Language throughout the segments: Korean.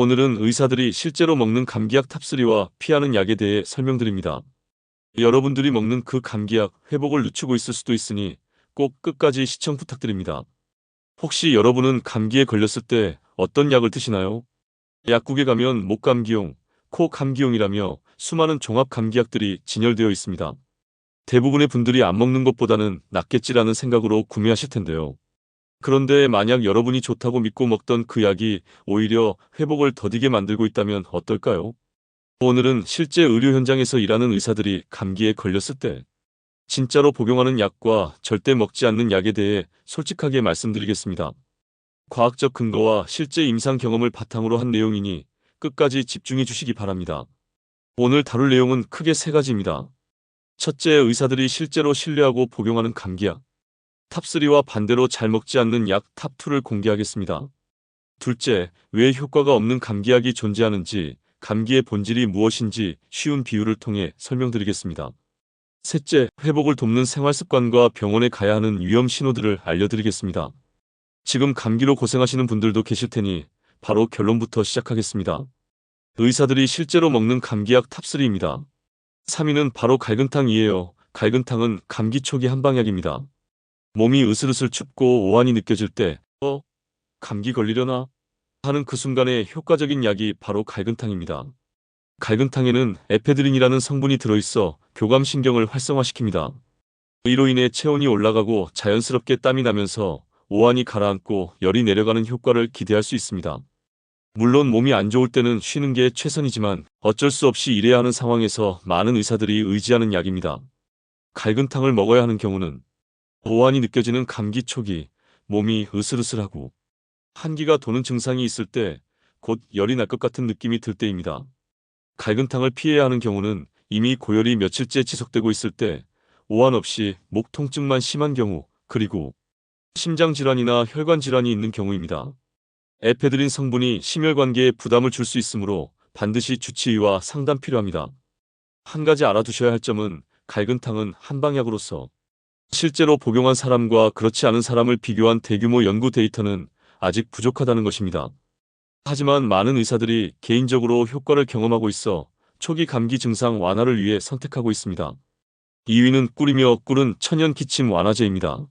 오늘은 의사들이 실제로 먹는 감기약 탑3와 피하는 약에 대해 설명드립니다. 여러분들이 먹는 그 감기약 회복을 늦추고 있을 수도 있으니 꼭 끝까지 시청 부탁드립니다. 혹시 여러분은 감기에 걸렸을 때 어떤 약을 드시나요? 약국에 가면 목감기용, 코감기용이라며 수많은 종합 감기약들이 진열되어 있습니다. 대부분의 분들이 안 먹는 것보다는 낫겠지라는 생각으로 구매하실 텐데요. 그런데 만약 여러분이 좋다고 믿고 먹던 그 약이 오히려 회복을 더디게 만들고 있다면 어떨까요? 오늘은 실제 의료 현장에서 일하는 의사들이 감기에 걸렸을 때 진짜로 복용하는 약과 절대 먹지 않는 약에 대해 솔직하게 말씀드리겠습니다. 과학적 근거와 실제 임상 경험을 바탕으로 한 내용이니 끝까지 집중해 주시기 바랍니다. 오늘 다룰 내용은 크게 세 가지입니다. 첫째, 의사들이 실제로 신뢰하고 복용하는 감기약. 탑3와 반대로 잘 먹지 않는 약 탑2를 공개하겠습니다. 둘째, 왜 효과가 없는 감기약이 존재하는지, 감기의 본질이 무엇인지 쉬운 비유를 통해 설명드리겠습니다. 셋째, 회복을 돕는 생활 습관과 병원에 가야 하는 위험 신호들을 알려드리겠습니다. 지금 감기로 고생하시는 분들도 계실 테니 바로 결론부터 시작하겠습니다. 의사들이 실제로 먹는 감기약 탑3입니다. 3위는 바로 갈근탕이에요. 갈근탕은 감기 초기 한방약입니다. 몸이 으슬으슬 춥고 오한이 느껴질 때, 어? 감기 걸리려나? 하는 그 순간에 효과적인 약이 바로 갈근탕입니다. 갈근탕에는 에페드린이라는 성분이 들어있어 교감신경을 활성화시킵니다. 이로 인해 체온이 올라가고 자연스럽게 땀이 나면서 오한이 가라앉고 열이 내려가는 효과를 기대할 수 있습니다. 물론 몸이 안 좋을 때는 쉬는 게 최선이지만 어쩔 수 없이 일해야 하는 상황에서 많은 의사들이 의지하는 약입니다. 갈근탕을 먹어야 하는 경우는 오한이 느껴지는 감기 초기, 몸이 으슬으슬하고 한기가 도는 증상이 있을 때 곧 열이 날 것 같은 느낌이 들 때입니다. 갈근탕을 피해야 하는 경우는 이미 고열이 며칠째 지속되고 있을 때 오한 없이 목 통증만 심한 경우 그리고 심장 질환이나 혈관 질환이 있는 경우입니다. 에페드린 성분이 심혈관계에 부담을 줄 수 있으므로 반드시 주치의와 상담 필요합니다. 한 가지 알아두셔야 할 점은 갈근탕은 한방약으로서 실제로 복용한 사람과 그렇지 않은 사람을 비교한 대규모 연구 데이터는 아직 부족하다는 것입니다. 하지만 많은 의사들이 개인적으로 효과를 경험하고 있어 초기 감기 증상 완화를 위해 선택하고 있습니다. 2위는 꿀이며 꿀은 천연 기침 완화제입니다.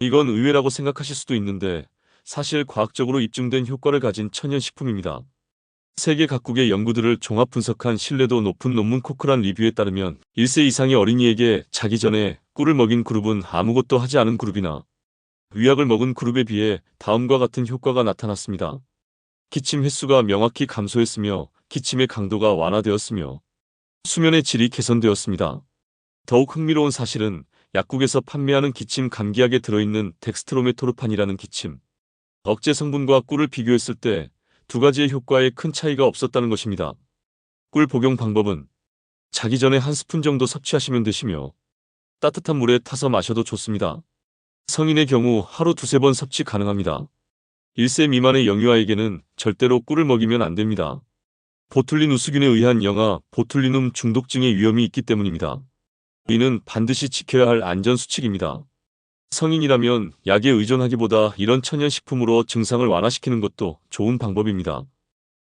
이건 의외라고 생각하실 수도 있는데 사실 과학적으로 입증된 효과를 가진 천연식품입니다. 세계 각국의 연구들을 종합 분석한 신뢰도 높은 논문 코크란 리뷰에 따르면 1세 이상의 어린이에게 자기 전에 꿀을 먹인 그룹은 아무것도 하지 않은 그룹이나 위약을 먹은 그룹에 비해 다음과 같은 효과가 나타났습니다. 기침 횟수가 명확히 감소했으며 기침의 강도가 완화되었으며 수면의 질이 개선되었습니다. 더욱 흥미로운 사실은 약국에서 판매하는 기침 감기약에 들어있는 덱스트로메토르판이라는 기침 억제 성분과 꿀을 비교했을 때 두 가지의 효과에 큰 차이가 없었다는 것입니다. 꿀 복용 방법은 자기 전에 한 스푼 정도 섭취하시면 되시며 따뜻한 물에 타서 마셔도 좋습니다. 성인의 경우 하루 두세 번 섭취 가능합니다. 1세 미만의 영유아에게는 절대로 꿀을 먹이면 안 됩니다. 보툴린 우수균에 의한 영아 보툴리눔 중독증의 위험이 있기 때문입니다. 이는 반드시 지켜야 할 안전수칙입니다. 성인이라면 약에 의존하기보다 이런 천연식품으로 증상을 완화시키는 것도 좋은 방법입니다.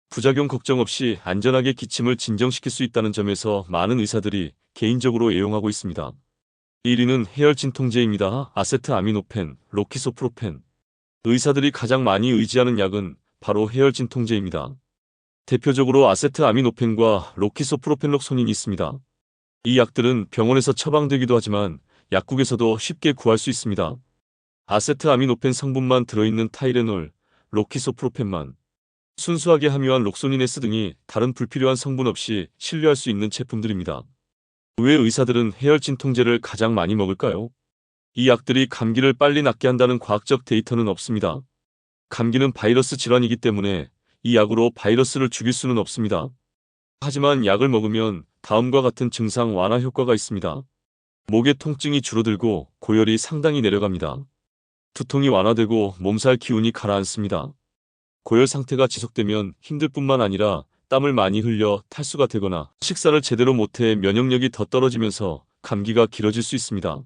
부작용 걱정 없이 안전하게 기침을 진정시킬 수 있다는 점에서 많은 의사들이 개인적으로 애용하고 있습니다. 1위는 해열 진통제입니다. 아세트 아미노펜, 로키소프로펜. 의사들이 가장 많이 의지하는 약은 바로 해열 진통제입니다. 대표적으로 아세트 아미노펜과 로키소프로펜록손인이 있습니다. 이 약들은 병원에서 처방되기도 하지만 약국에서도 쉽게 구할 수 있습니다. 아세트 아미노펜 성분만 들어있는 타이레놀, 로키소프로펜만, 순수하게 함유한 록소니네스 등이 다른 불필요한 성분 없이 신뢰할 수 있는 제품들입니다. 왜 의사들은 해열 진 통제를 가장 많이 먹을까요? 이 약들이 감기를 빨리 낫게 한다는 과학적 데이터는 없습니다. 감기는 바이러스 질환이기 때문에 이 약으로 바이러스를 죽일 수는 없습니다. 하지만 약을 먹으면 다음과 같은 증상 완화 효과가 있습니다. 목의 통증이 줄어들고 고열이 상당히 내려갑니다. 두통이 완화되고 몸살 기운이 가라앉습니다. 고열 상태가 지속되면 힘들 뿐만 아니라 땀을 많이 흘려 탈수가 되거나 식사를 제대로 못해 면역력이 더 떨어지면서 감기가 길어질 수 있습니다.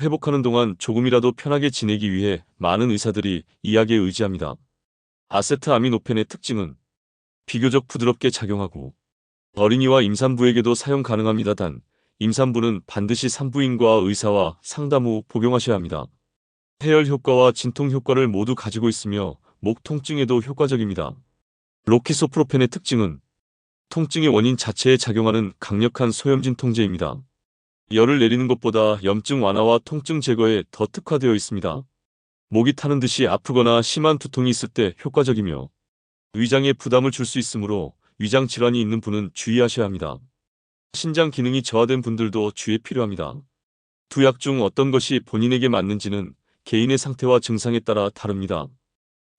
회복하는 동안 조금이라도 편하게 지내기 위해 많은 의사들이 이 약에 의지합니다. 아세트아미노펜의 특징은 비교적 부드럽게 작용하고 어린이와 임산부에게도 사용 가능합니다. 단 임산부는 반드시 산부인과 의사와 상담 후 복용하셔야 합니다. 해열 효과와 진통 효과를 모두 가지고 있으며 목 통증에도 효과적입니다. 로키소프로펜의 특징은 통증의 원인 자체에 작용하는 강력한 소염진 통제입니다. 열을 내리는 것보다 염증 완화와 통증 제거에 더 특화되어 있습니다. 목이 타는 듯이 아프거나 심한 두통이 있을 때 효과적이며 위장에 부담을 줄 수 있으므로 위장 질환이 있는 분은 주의하셔야 합니다. 신장 기능이 저하된 분들도 주의 필요합니다. 두 약 중 어떤 것이 본인에게 맞는지는 개인의 상태와 증상에 따라 다릅니다.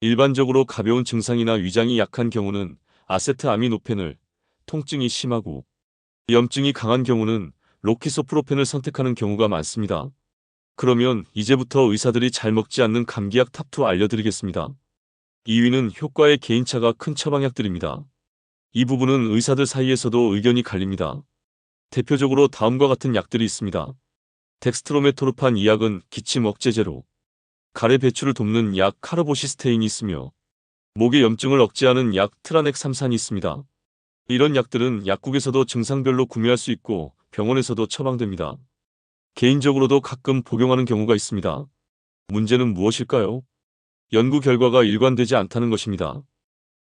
일반적으로 가벼운 증상이나 위장이 약한 경우는 아세트 아미노펜을, 통증이 심하고 염증이 강한 경우는 로키소프로펜을 선택하는 경우가 많습니다. 그러면 이제부터 의사들이 잘 먹지 않는 감기약 탑2 알려드리겠습니다. 2위는 효과의 개인차가 큰 처방약들입니다. 이 부분은 의사들 사이에서도 의견이 갈립니다. 대표적으로 다음과 같은 약들이 있습니다. 덱스트로메토르판 이 약은 기침 억제제로, 가래 배출을 돕는 약 카르보시스테인이 있으며 목의 염증을 억제하는 약 트라넥 삼산이 있습니다. 이런 약들은 약국에서도 증상별로 구매할 수 있고 병원에서도 처방됩니다. 개인적으로도 가끔 복용하는 경우가 있습니다. 문제는 무엇일까요? 연구 결과가 일관되지 않다는 것입니다.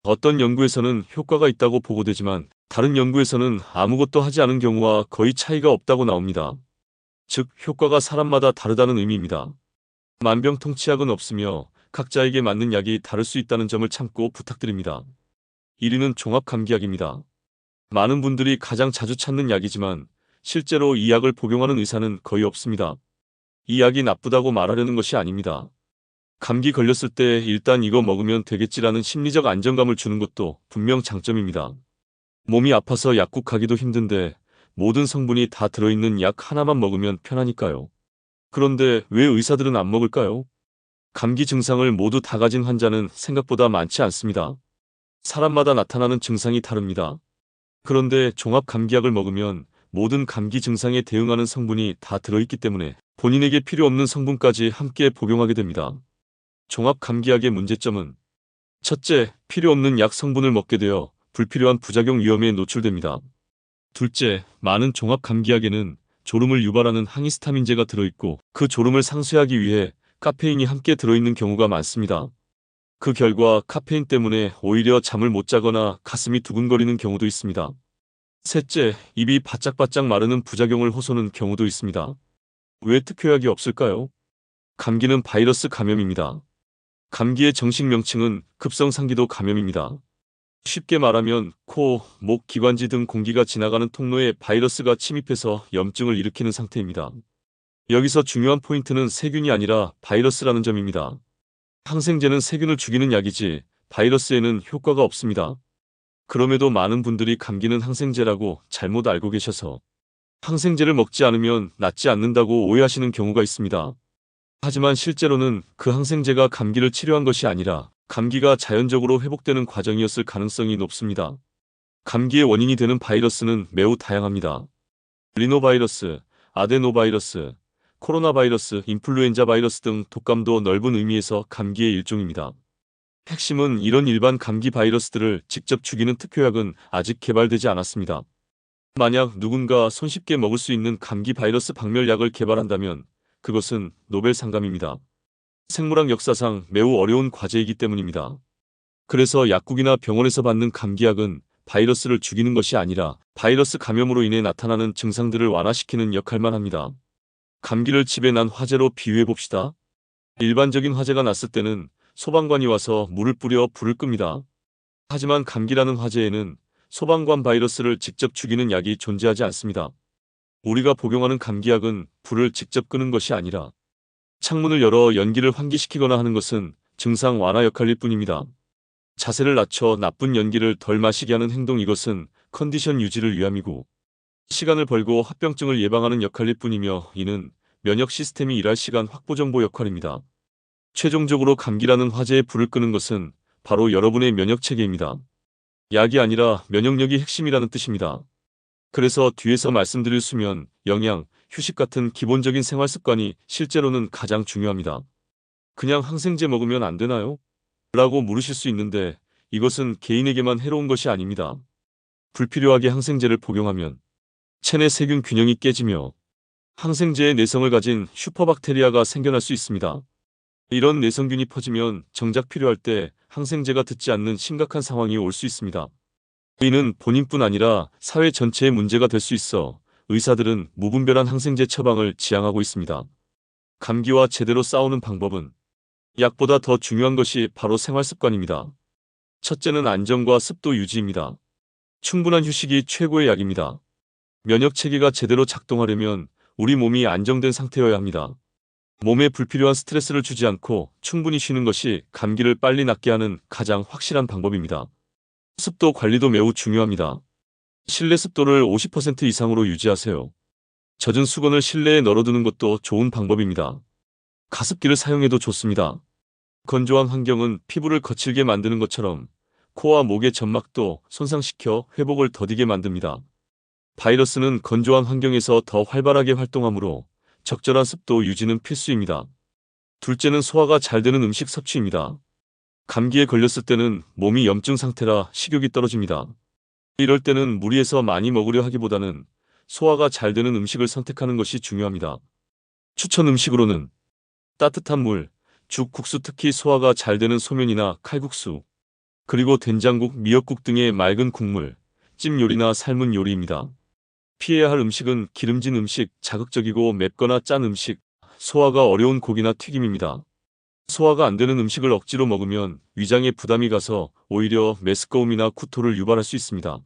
어떤 연구에서는 효과가 있다고 보고되지만 다른 연구에서는 아무것도 하지 않은 경우와 거의 차이가 없다고 나옵니다. 즉, 효과가 사람마다 다르다는 의미입니다. 만병통치약은 없으며 각자에게 맞는 약이 다를 수 있다는 점을 참고 부탁드립니다. 1위는 종합감기약입니다. 많은 분들이 가장 자주 찾는 약이지만 실제로 이 약을 복용하는 의사는 거의 없습니다. 이 약이 나쁘다고 말하려는 것이 아닙니다. 감기 걸렸을 때 일단 이거 먹으면 되겠지라는 심리적 안정감을 주는 것도 분명 장점입니다. 몸이 아파서 약국 가기도 힘든데 모든 성분이 다 들어있는 약 하나만 먹으면 편하니까요. 그런데 왜 의사들은 안 먹을까요? 감기 증상을 모두 다 가진 환자는 생각보다 많지 않습니다. 사람마다 나타나는 증상이 다릅니다. 그런데 종합 감기약을 먹으면 모든 감기 증상에 대응하는 성분이 다 들어있기 때문에 본인에게 필요 없는 성분까지 함께 복용하게 됩니다. 종합 감기약의 문제점은 첫째, 필요 없는 약 성분을 먹게 되어 불필요한 부작용 위험에 노출됩니다. 둘째, 많은 종합 감기약에는 졸음을 유발하는 항히스타민제가 들어있고 그 졸음을 상쇄하기 위해 카페인이 함께 들어있는 경우가 많습니다. 그 결과 카페인 때문에 오히려 잠을 못 자거나 가슴이 두근거리는 경우도 있습니다. 셋째, 입이 바짝바짝 마르는 부작용을 호소는 경우도 있습니다. 왜 특효약이 없을까요? 감기는 바이러스 감염입니다. 감기의 정식 명칭은 급성상기도 감염입니다. 쉽게 말하면 코, 목, 기관지 등 공기가 지나가는 통로에 바이러스가 침입해서 염증을 일으키는 상태입니다. 여기서 중요한 포인트는 세균이 아니라 바이러스라는 점입니다. 항생제는 세균을 죽이는 약이지 바이러스에는 효과가 없습니다. 그럼에도 많은 분들이 감기는 항생제라고 잘못 알고 계셔서 항생제를 먹지 않으면 낫지 않는다고 오해하시는 경우가 있습니다. 하지만 실제로는 그 항생제가 감기를 치료한 것이 아니라 감기가 자연적으로 회복되는 과정이었을 가능성이 높습니다. 감기의 원인이 되는 바이러스는 매우 다양합니다. 리노바이러스, 아데노바이러스, 코로나 바이러스, 인플루엔자 바이러스 등 독감도 넓은 의미에서 감기의 일종입니다. 핵심은 이런 일반 감기 바이러스들을 직접 죽이는 특효약은 아직 개발되지 않았습니다. 만약 누군가 손쉽게 먹을 수 있는 감기 바이러스 박멸약을 개발한다면 그것은 노벨 상감입니다. 생물학 역사상 매우 어려운 과제이기 때문입니다. 그래서 약국이나 병원에서 받는 감기약은 바이러스를 죽이는 것이 아니라 바이러스 감염으로 인해 나타나는 증상들을 완화시키는 역할만 합니다. 감기를 집에 난 화재로 비유해 봅시다. 일반적인 화재가 났을 때는 소방관이 와서 물을 뿌려 불을 끕니다. 하지만 감기라는 화재에는 소방관 바이러스를 직접 죽이는 약이 존재하지 않습니다. 우리가 복용하는 감기약은 불을 직접 끄는 것이 아니라 창문을 열어 연기를 환기시키거나 하는 것은 증상 완화 역할일 뿐입니다. 자세를 낮춰 나쁜 연기를 덜 마시게 하는 행동 이것은 컨디션 유지를 위함이고 시간을 벌고 합병증을 예방하는 역할일 뿐이며 이는 면역 시스템이 일할 시간 확보 정보 역할입니다. 최종적으로 감기라는 화재에 불을 끄는 것은 바로 여러분의 면역 체계입니다. 약이 아니라 면역력이 핵심이라는 뜻입니다. 그래서 뒤에서 말씀드릴 수면, 영양, 휴식 같은 기본적인 생활 습관이 실제로는 가장 중요합니다. 그냥 항생제 먹으면 안 되나요? 라고 물으실 수 있는데 이것은 개인에게만 해로운 것이 아닙니다. 불필요하게 항생제를 복용하면 체내 세균 균형이 깨지며 항생제의 내성을 가진 슈퍼박테리아가 생겨날 수 있습니다. 이런 내성균이 퍼지면 정작 필요할 때 항생제가 듣지 않는 심각한 상황이 올 수 있습니다. 이는 본인뿐 아니라 사회 전체의 문제가 될 수 있어 의사들은 무분별한 항생제 처방을 지향하고 있습니다. 감기와 제대로 싸우는 방법은 약보다 더 중요한 것이 바로 생활 습관입니다. 첫째는 안정과 습도 유지입니다. 충분한 휴식이 최고의 약입니다. 면역 체계가 제대로 작동하려면 우리 몸이 안정된 상태여야 합니다. 몸에 불필요한 스트레스를 주지 않고 충분히 쉬는 것이 감기를 빨리 낫게 하는 가장 확실한 방법입니다. 습도 관리도 매우 중요합니다. 실내 습도를 50% 이상으로 유지하세요. 젖은 수건을 실내에 널어두는 것도 좋은 방법입니다. 가습기를 사용해도 좋습니다. 건조한 환경은 피부를 거칠게 만드는 것처럼 코와 목의 점막도 손상시켜 회복을 더디게 만듭니다. 바이러스는 건조한 환경에서 더 활발하게 활동하므로 적절한 습도 유지는 필수입니다. 둘째는 소화가 잘 되는 음식 섭취입니다. 감기에 걸렸을 때는 몸이 염증 상태라 식욕이 떨어집니다. 이럴 때는 무리해서 많이 먹으려 하기보다는 소화가 잘 되는 음식을 선택하는 것이 중요합니다. 추천 음식으로는 따뜻한 물, 죽, 국수 특히 소화가 잘 되는 소면이나 칼국수, 그리고 된장국, 미역국 등의 맑은 국물, 찜 요리나 삶은 요리입니다. 피해야 할 음식은 기름진 음식, 자극적이고 맵거나 짠 음식, 소화가 어려운 고기나 튀김입니다. 소화가 안 되는 음식을 억지로 먹으면 위장에 부담이 가서 오히려 메스꺼움이나 구토를 유발할 수 있습니다.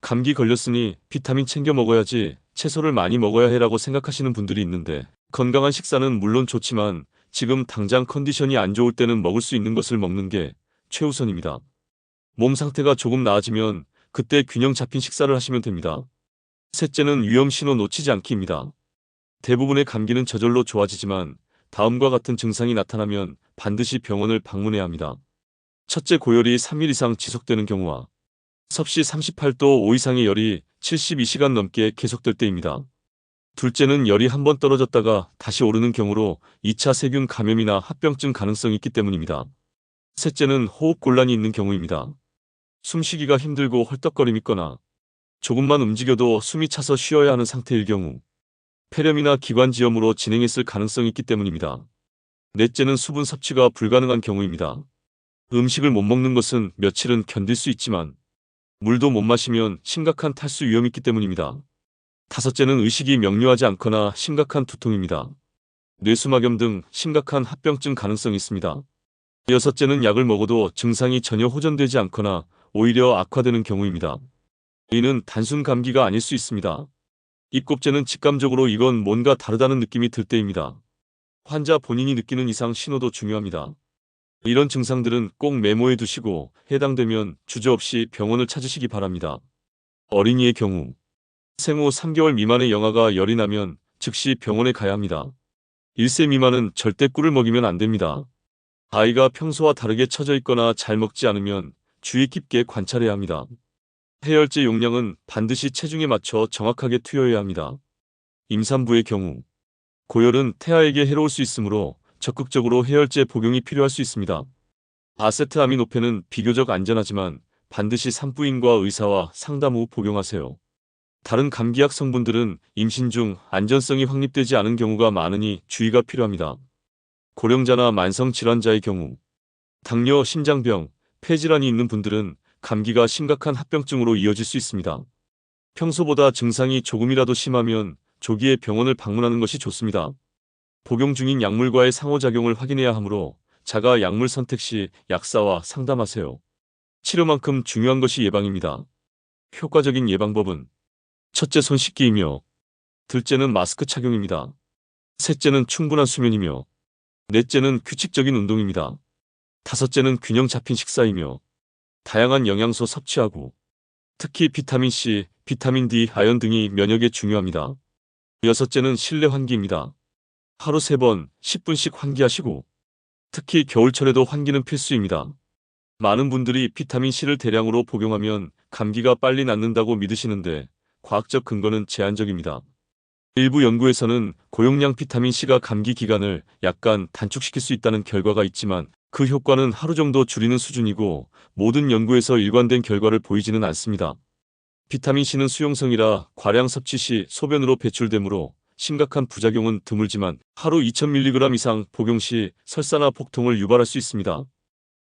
감기 걸렸으니 비타민 챙겨 먹어야지 채소를 많이 먹어야 해라고 생각하시는 분들이 있는데 건강한 식사는 물론 좋지만 지금 당장 컨디션이 안 좋을 때는 먹을 수 있는 것을 먹는 게 최우선입니다. 몸 상태가 조금 나아지면 그때 균형 잡힌 식사를 하시면 됩니다. 셋째는 위험 신호 놓치지 않기입니다. 대부분의 감기는 저절로 좋아지지만 다음과 같은 증상이 나타나면 반드시 병원을 방문해야 합니다. 첫째 고열이 3일 이상 지속되는 경우와 섭씨 38도 5 이상의 열이 72시간 넘게 계속될 때입니다. 둘째는 열이 한 번 떨어졌다가 다시 오르는 경우로 2차 세균 감염이나 합병증 가능성이 있기 때문입니다. 셋째는 호흡 곤란이 있는 경우입니다. 숨쉬기가 힘들고 헐떡거림이 있거나 조금만 움직여도 숨이 차서 쉬어야 하는 상태일 경우 폐렴이나 기관지염으로 진행했을 가능성이 있기 때문입니다. 넷째는 수분 섭취가 불가능한 경우입니다. 음식을 못 먹는 것은 며칠은 견딜 수 있지만 물도 못 마시면 심각한 탈수 위험이 있기 때문입니다. 다섯째는 의식이 명료하지 않거나 심각한 두통입니다. 뇌수막염 등 심각한 합병증 가능성이 있습니다. 여섯째는 약을 먹어도 증상이 전혀 호전되지 않거나 오히려 악화되는 경우입니다. 이는 단순 감기가 아닐 수 있습니다. 입곱제는 직감적으로 이건 뭔가 다르다는 느낌이 들 때입니다. 환자 본인이 느끼는 이상 신호도 중요합니다. 이런 증상들은 꼭 메모해 두시고 해당되면 주저없이 병원을 찾으시기 바랍니다. 어린이의 경우 생후 3개월 미만의 영아가 열이 나면 즉시 병원에 가야 합니다. 1세 미만은 절대 꿀을 먹이면 안 됩니다. 아이가 평소와 다르게 처져 있거나 잘 먹지 않으면 주의 깊게 관찰해야 합니다. 해열제 용량은 반드시 체중에 맞춰 정확하게 투여해야 합니다. 임산부의 경우 고열은 태아에게 해로울 수 있으므로 적극적으로 해열제 복용이 필요할 수 있습니다. 아세트아미노펜은 비교적 안전하지만 반드시 산부인과 의사와 상담 후 복용하세요. 다른 감기약 성분들은 임신 중 안전성이 확립되지 않은 경우가 많으니 주의가 필요합니다. 고령자나 만성 질환자의 경우 당뇨, 심장병, 폐질환이 있는 분들은 감기가 심각한 합병증으로 이어질 수 있습니다. 평소보다 증상이 조금이라도 심하면 조기에 병원을 방문하는 것이 좋습니다. 복용 중인 약물과의 상호작용을 확인해야 하므로 자가 약물 선택 시 약사와 상담하세요. 치료만큼 중요한 것이 예방입니다. 효과적인 예방법은 첫째 손 씻기이며 둘째는 마스크 착용입니다. 셋째는 충분한 수면이며 넷째는 규칙적인 운동입니다. 다섯째는 균형 잡힌 식사이며 다양한 영양소 섭취하고 특히 비타민C, 비타민D, 아연 등이 면역에 중요합니다. 여섯째는 실내 환기입니다. 하루 3번 10분씩 환기하시고 특히 겨울철에도 환기는 필수입니다. 많은 분들이 비타민C를 대량으로 복용하면 감기가 빨리 낫는다고 믿으시는데 과학적 근거는 제한적입니다. 일부 연구에서는 고용량 비타민C가 감기 기간을 약간 단축시킬 수 있다는 결과가 있지만 그 효과는 하루 정도 줄이는 수준이고 모든 연구에서 일관된 결과를 보이지는 않습니다. 비타민C는 수용성이라 과량 섭취 시 소변으로 배출되므로 심각한 부작용은 드물지만 하루 2000mg 이상 복용 시 설사나 복통을 유발할 수 있습니다.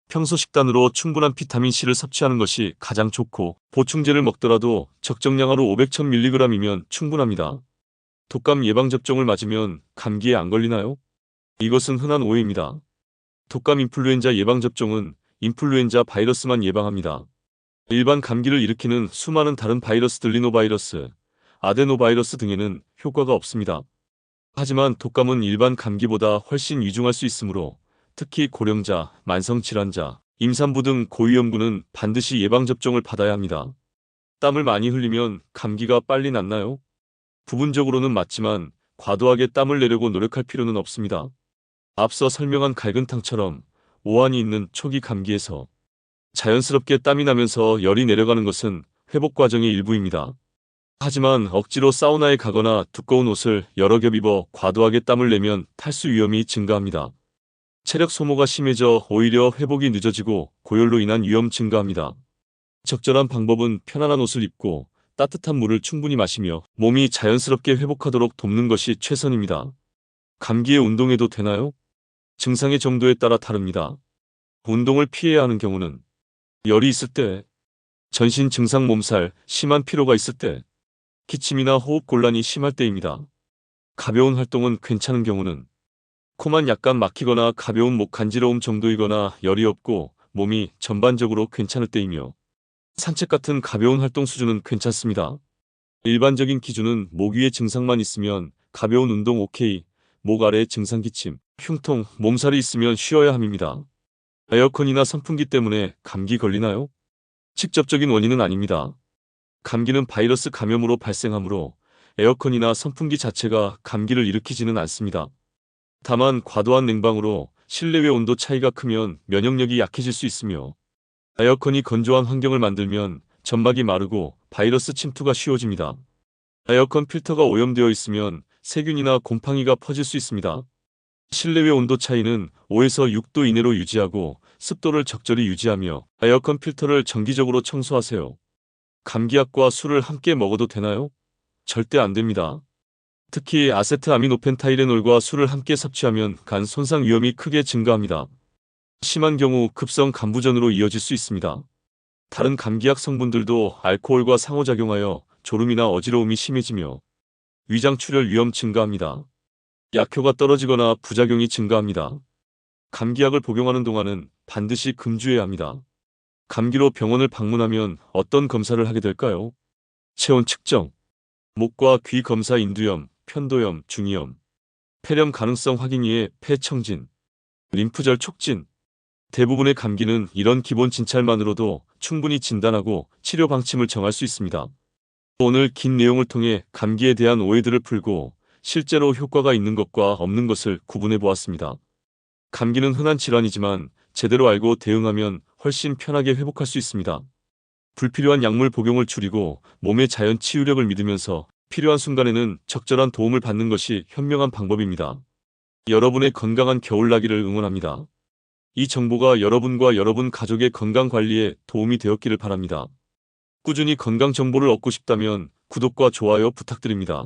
평소 식단으로 충분한 비타민C를 섭취하는 것이 가장 좋고 보충제를 먹더라도 적정량으로 500-1000mg이면 충분합니다. 독감 예방접종을 맞으면 감기에 안 걸리나요? 이것은 흔한 오해입니다. 독감 인플루엔자 예방접종은 인플루엔자 바이러스만 예방합니다. 일반 감기를 일으키는 수많은 다른 바이러스들 리노바이러스, 아데노바이러스 등에는 효과가 없습니다. 하지만 독감은 일반 감기보다 훨씬 위중할 수 있으므로 특히 고령자, 만성질환자, 임산부 등 고위험군은 반드시 예방접종을 받아야 합니다. 땀을 많이 흘리면 감기가 빨리 낫나요? 부분적으로는 맞지만 과도하게 땀을 내려고 노력할 필요는 없습니다. 앞서 설명한 갈근탕처럼 오한이 있는 초기 감기에서 자연스럽게 땀이 나면서 열이 내려가는 것은 회복 과정의 일부입니다. 하지만 억지로 사우나에 가거나 두꺼운 옷을 여러 겹 입어 과도하게 땀을 내면 탈수 위험이 증가합니다. 체력 소모가 심해져 오히려 회복이 늦어지고 고열로 인한 위험 증가합니다. 적절한 방법은 편안한 옷을 입고 따뜻한 물을 충분히 마시며 몸이 자연스럽게 회복하도록 돕는 것이 최선입니다. 감기에 운동해도 되나요? 증상의 정도에 따라 다릅니다. 운동을 피해야 하는 경우는 열이 있을 때, 전신 증상 몸살, 심한 피로가 있을 때, 기침이나 호흡 곤란이 심할 때입니다. 가벼운 활동은 괜찮은 경우는 코만 약간 막히거나 가벼운 목 간지러움 정도이거나 열이 없고 몸이 전반적으로 괜찮을 때이며 산책 같은 가벼운 활동 수준은 괜찮습니다. 일반적인 기준은 목 위에 증상만 있으면 가벼운 운동 오케이, 목 아래 증상 기침, 흉통, 몸살이 있으면 쉬어야 함입니다. 에어컨이나 선풍기 때문에 감기 걸리나요? 직접적인 원인은 아닙니다. 감기는 바이러스 감염으로 발생하므로 에어컨이나 선풍기 자체가 감기를 일으키지는 않습니다. 다만 과도한 냉방으로 실내외 온도 차이가 크면 면역력이 약해질 수 있으며 에어컨이 건조한 환경을 만들면 점막이 마르고 바이러스 침투가 쉬워집니다. 에어컨 필터가 오염되어 있으면 세균이나 곰팡이가 퍼질 수 있습니다. 실내외 온도 차이는 5에서 6도 이내로 유지하고 습도를 적절히 유지하며 에어컨 필터를 정기적으로 청소하세요. 감기약과 술을 함께 먹어도 되나요? 절대 안 됩니다. 특히 아세트아미노펜 타이레놀과 술을 함께 섭취하면 간 손상 위험이 크게 증가합니다. 심한 경우 급성 간부전으로 이어질 수 있습니다. 다른 감기약 성분들도 알코올과 상호작용하여 졸음이나 어지러움이 심해지며 위장 출혈 위험 증가합니다. 약효가 떨어지거나 부작용이 증가합니다. 감기약을 복용하는 동안은 반드시 금주해야 합니다. 감기로 병원을 방문하면 어떤 검사를 하게 될까요? 체온 측정, 목과 귀 검사 인두염, 편도염, 중이염, 폐렴 가능성 확인 위에 폐청진, 림프절 촉진. 대부분의 감기는 이런 기본 진찰만으로도 충분히 진단하고 치료 방침을 정할 수 있습니다. 오늘 긴 내용을 통해 감기에 대한 오해들을 풀고 실제로 효과가 있는 것과 없는 것을 구분해 보았습니다. 감기는 흔한 질환이지만 제대로 알고 대응하면 훨씬 편하게 회복할 수 있습니다. 불필요한 약물 복용을 줄이고 몸의 자연 치유력을 믿으면서 필요한 순간에는 적절한 도움을 받는 것이 현명한 방법입니다. 여러분의 건강한 겨울나기를 응원합니다. 이 정보가 여러분과 여러분 가족의 건강 관리에 도움이 되었기를 바랍니다. 꾸준히 건강 정보를 얻고 싶다면 구독과 좋아요 부탁드립니다.